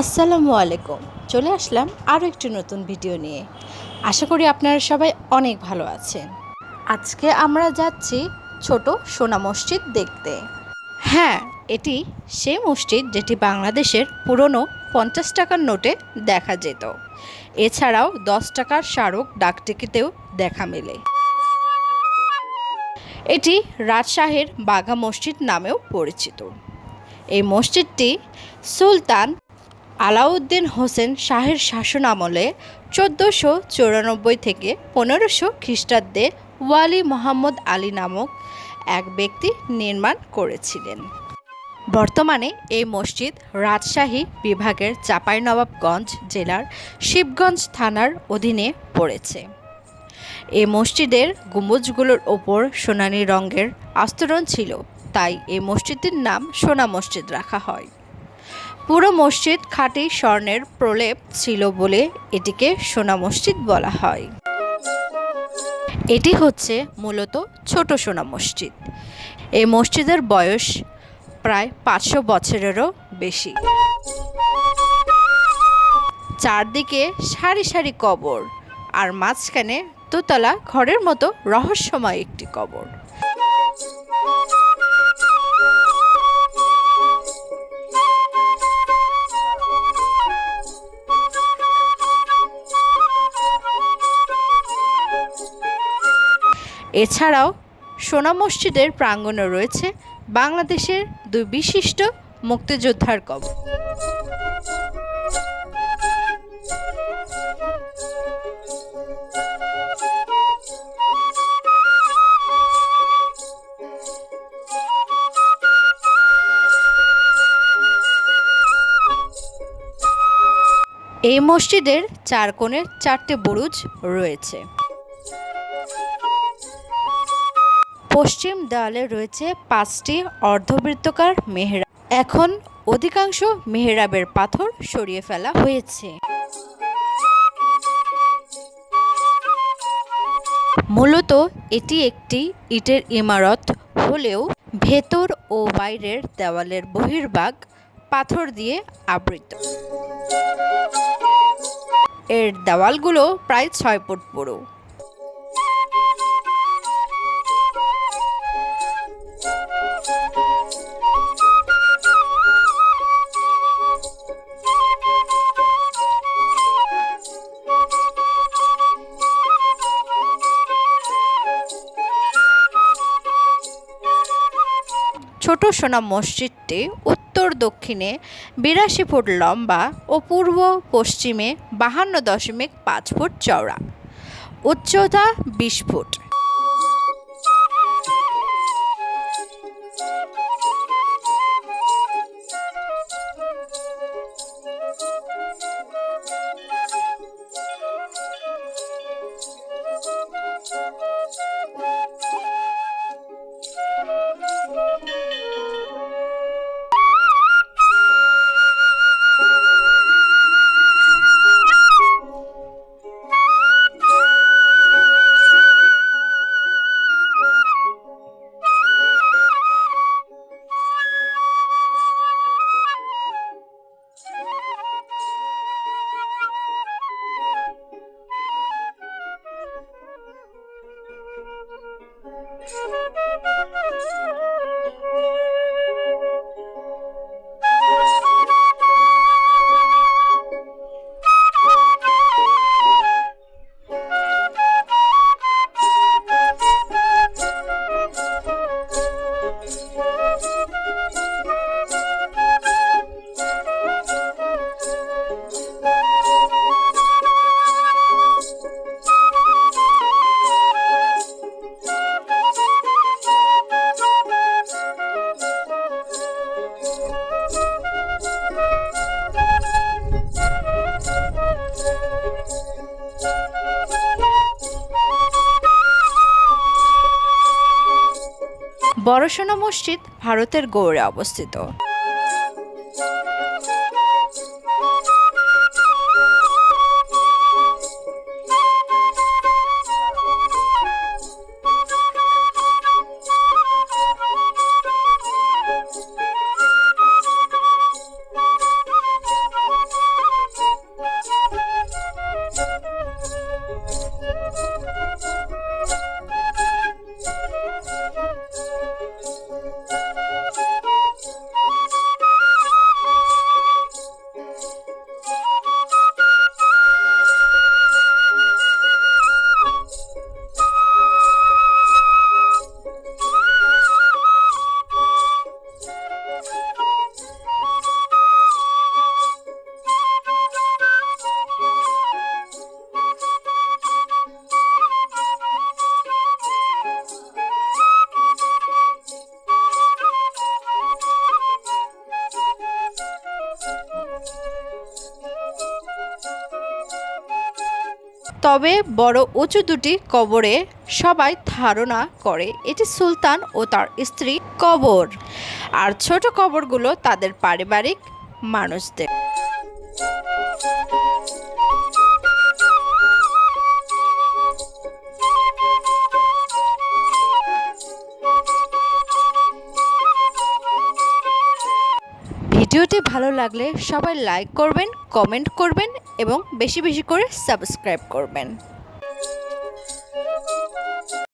আসসালামু আলাইকুম। চলে আসলাম আরও একটি নতুন ভিডিও নিয়ে। আশা করি আপনারা সবাই অনেক ভালো আছেন। আজকে আমরা যাচ্ছি ছোট সোনা মসজিদ দেখতে। হ্যাঁ এটি সেই মসজিদ যেটি বাংলাদেশের পুরনো পঞ্চাশ টাকার নোটে দেখা যেত। এছাড়াও দশ টাকার স্মারক ডাকটিকিটেও দেখা মেলে। এটি রাজশাহীর বাঘা মসজিদ নামেও পরিচিত। এই মসজিদটি সুলতান আলাউদ্দিন হোসেন শাহের শাসন আমলে চোদ্দোশো চুরানব্বই থেকে পনেরোশো খ্রিস্টাব্দে ওয়ালি মোহাম্মদ আলী নামক এক ব্যক্তি নির্মাণ করেছিলেন। বর্তমানে এই মসজিদ রাজশাহী বিভাগের চাঁপাইনবাবগঞ্জ জেলার শিবগঞ্জ থানার অধীনে পড়েছে। এই মসজিদের গম্বুজগুলোর ওপর সোনালী রঙের আস্তরণ ছিল, তাই এই মসজিদের নাম সোনা মসজিদ রাখা হয়। পুরো মসজিদ খাঁটি স্বর্ণের প্রলেপ ছিল বলে এটিকে সোনা মসজিদ বলা হয়। এটি হচ্ছে মূলত ছোট সোনা মসজিদ। এই মসজিদের বয়স প্রায় পাঁচশো বছরেরও বেশি। চারদিকে সারি সারি কবর আর মাঝখানে দোতলা ঘরের মতো রহস্যময় একটি কবর। এছাড়াও সোনা মসজিদের প্রাঙ্গণে রয়েছে বাংলাদেশের দুই বিশিষ্ট মুক্তিযোদ্ধার কবর। এই মসজিদের চার কোণের চারটে বুরুজ রয়েছে। পশ্চিম দেওয়ালে রয়েছে পাঁচটি অর্ধবৃত্তকার মেহরাব। এখন অধিকাংশ মেহরাবের পাথর সরিয়ে ফেলা হয়েছে। মূলত এটি একটি ইটের ইমারত, হলেও ভেতর ও বাইরের দেওয়ালের বহির্ভাগ পাথর দিয়ে আবৃত। এর দেওয়ালগুলো প্রায় ছয় ফুট পুরো। ছোট সোনা মসজিদটি উত্তর দক্ষিণে বিরাশি ফুট লম্বা ও পূর্ব পশ্চিমে বাহান্ন দশমিক পাঁচ ফুট চওড়া। উচ্চতা বিশ ফুট। বড়সোনা মসজিদ ভারতের গৌড়ে অবস্থিত। তবে বড় উঁচু দুটি কবরে সবাই ধারণা করে এটি সুলতান ও তার স্ত্রী কবর। আর ছোট কবরগুলো তাদের পারিবারিক মানুষদের। ভিডিওটি ভালো লাগলে সবাই লাইক করবেন কমেন্ট করবেন এবং বেশি বেশি করে সাবস্ক্রাইব করবেন।